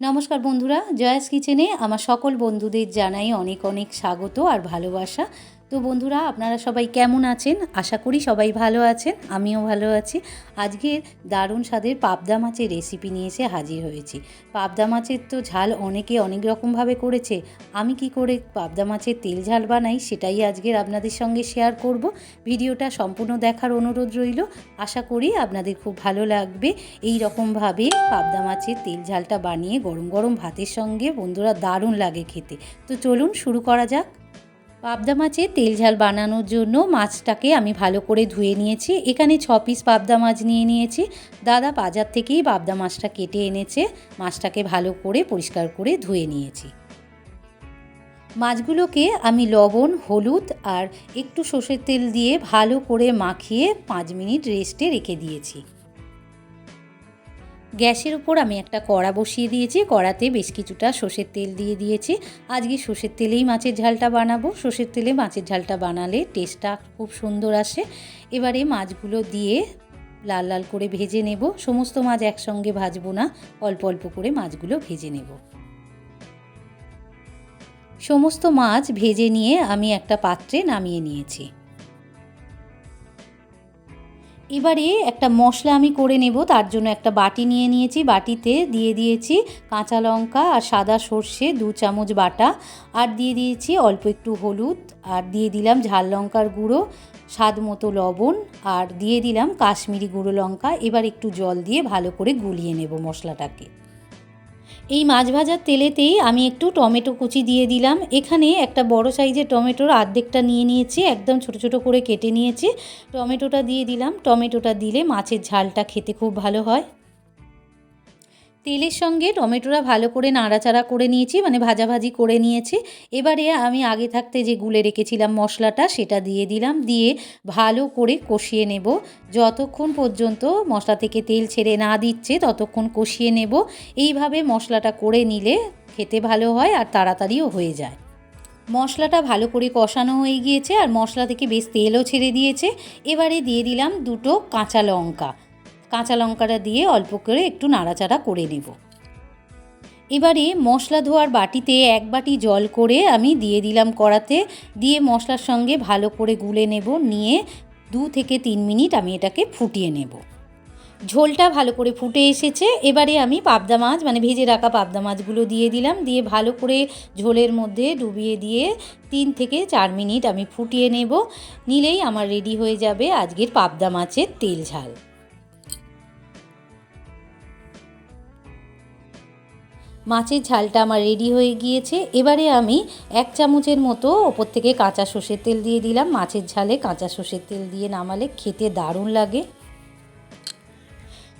নমস্কার বন্ধুরা জয়াস কিচেনে আমার সকল বন্ধুদের জানাই অনেক অনেক স্বাগত আর ভালোবাসা। তো বন্ধুরা, আপনারা সবাই কেমন আছেন? আশা করি সবাই ভালো আছেন, আমিও ভালো আছি। আজকে দারুণ স্বাদের পাবদা মাছের রেসিপি নিয়ে এসে হাজির হয়েছি। পাবদা মাছের তো ঝাল অনেকে অনেক রকমভাবে করেছে। আমি কি করে পাবদা মাছের তেল ঝাল বানাই সেটাই আজকের আপনাদের সঙ্গে শেয়ার করব। ভিডিওটা সম্পূর্ণ দেখার অনুরোধ রইল। আশা করি আপনাদের খুব ভালো লাগবে। এই রকমভাবে পাবদা মাছের তেল ঝালটা বানিয়ে গরম গরম ভাতের সঙ্গে বন্ধুরা দারুণ লাগে খেতে। তো চলুন শুরু করা যাক। পাবদা মাছের তেল ঝাল বানানোর জন্য মাছটাকে আমি ভালো করে ধুয়ে নিয়েছি। এখানে ছ পিস পাবদা মাছ নিয়ে নিয়েছি। দাদা বাজার থেকেই পাবদা মাছটা কেটে এনেছে। মাছটাকে ভালো করে পরিষ্কার করে ধুয়ে নিয়েছি। মাছগুলোকে আমি লবণ, হলুদ আর একটু সর্ষের তেল দিয়ে ভালো করে মাখিয়ে পাঁচ মিনিট রেস্টে রেখে দিয়েছি। গ্যাসের উপর আমি একটা কড়া বসিয়ে দিয়েছি, কড়াতে বেশ কিছুটা সর্ষের তেল দিয়ে দিয়েছি। আজকে সর্ষের তেলেই মাছের ঝালটা বানাবো। সর্ষের তেলে মাছের ঝালটা বানালে টেস্টটা খুব সুন্দর আসে। এবারে মাছগুলো দিয়ে লাল লাল করে ভেজে নেব। সমস্ত মাছ একসঙ্গে ভাজবো না, অল্প অল্প করে মাছগুলো ভেজে নেব। সমস্ত মাছ ভেজে নিয়ে আমি একটা পাত্রে নামিয়ে নিয়েছি। এবারে একটা মশলা আমি করে নেব, তার জন্য একটা বাটি নিয়ে নিয়েছি, বাটিতে দিয়ে দিয়েছি কাঁচা লঙ্কা আর সাদা সর্ষে দু চামচ বাটা, আর দিয়ে দিয়েছি অল্প একটু হলুদ, আর দিয়ে দিলাম ঝাল লঙ্কার গুঁড়ো, স্বাদ মতো লবণ, আর দিয়ে দিলাম কাশ্মীরি গুঁড়ো লঙ্কা, এবার একটু জল দিয়ে ভালো করে গুলিয়ে নেব মশলাটাকে। এই মাছ ভাজার তেলেতেই আমি একটু টমেটো কুচি দিয়ে দিলাম। এখানে একটা বড় সাইজের টমেটোর আর্ধেকটা নিয়ে নিয়েছি, একদম ছোট ছোট করে কেটে নিয়েছি। টমেটোটা দিয়ে দিলাম। টমেটোটা দিলে মাছের ঝালটা খেতে খুব ভালো হয়। তেলের সঙ্গে টমেটোটা ভালো করে নাড়াচাড়া করে নিয়েছি মানে ভাজাভাজি করে নিয়েছি। এবারে আমি আগে থাকতে যে গুলে রেখেছিলাম মশলাটা, সেটা দিয়ে দিলাম, দিয়ে ভালো করে কষিয়ে নেব। যতক্ষণ পর্যন্ত মশলা থেকে তেল ছেড়ে না দিচ্ছে, ততক্ষণ কষিয়ে নেব। এইভাবে মশলাটা করে নিলে খেতে ভালো হয় আর তাড়াতাড়িও হয়ে যায়। মশলাটা ভালো করে কষানো হয়ে গিয়েছে, আর মশলা থেকে বেশ তেলও ছেড়ে দিয়েছে। এবারে দিয়ে দিলাম দুটো কাঁচা লঙ্কা। কাঁচা লঙ্কাটা দিয়ে অল্প করে একটু নাড়াচাড়া করে নেব। এবারে মশলা ধোয়ার বাটিতে এক বাটি জল করে আমি দিয়ে দিলাম কড়াতে। দিয়ে মশলার সঙ্গে ভালো করে গুলে নেব, নিয়ে দু থেকে তিন মিনিট আমি এটাকে ফুটিয়ে নেব। ঝোলটা ভালো করে ফুটে এসেছে। এবারে আমি পাবদা মাছ মানে ভেজে রাখা পাবদা মাছগুলো দিয়ে দিলাম। দিয়ে ভালো করে ঝোলের মধ্যে ডুবিয়ে দিয়ে তিন থেকে চার মিনিট আমি ফুটিয়ে নেব। নিলেই আমার রেডি হয়ে যাবে আজকের পাবদা মাছের তেল ঝাল। মাছের ঝালটা আমার রেডি হয়ে গিয়েছে। এবারে আমি এক চামচের মতো ওপর থেকে কাঁচা সর্ষের তেল দিয়ে দিলাম। মাছের ঝালে কাঁচা সর্ষের তেল দিয়ে নামালে খেতে দারুণ লাগে।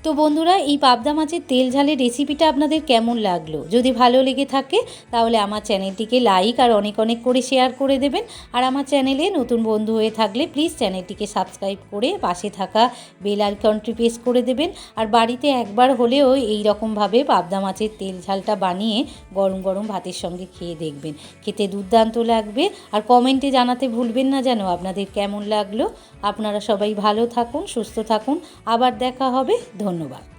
তো বন্ধুরা, এই পাবদা মাছের তেল ঝালের রেসিপিটা আপনাদের কেমন লাগল? যদি ভালো লেগে থাকে, তাহলে আমার চ্যানেলটিকে লাইক আর অনেক অনেক করে শেয়ার করে দেবেন। আর আমার চ্যানেলে নতুন বন্ধু হয়ে থাকলে প্লিজ চ্যানেলটিকে সাবস্ক্রাইব করে পাশে থাকা বেল আইকনটি প্রেস করে দেবেন। আর বাড়িতে একবার হলেও এই রকমভাবে পাবদা মাছের তেল ঝালটা বানিয়ে গরম গরম ভাতের সঙ্গে খেয়ে দেখবেন। খেতে দুর্দান্ত লাগবে। আর কমেন্টে জানাতে ভুলবেন না যেন আপনাদের কেমন লাগল। আপনারা সবাই ভালো থাকুন, সুস্থ থাকুন। আবার দেখা হবে। ধন্যবাদ।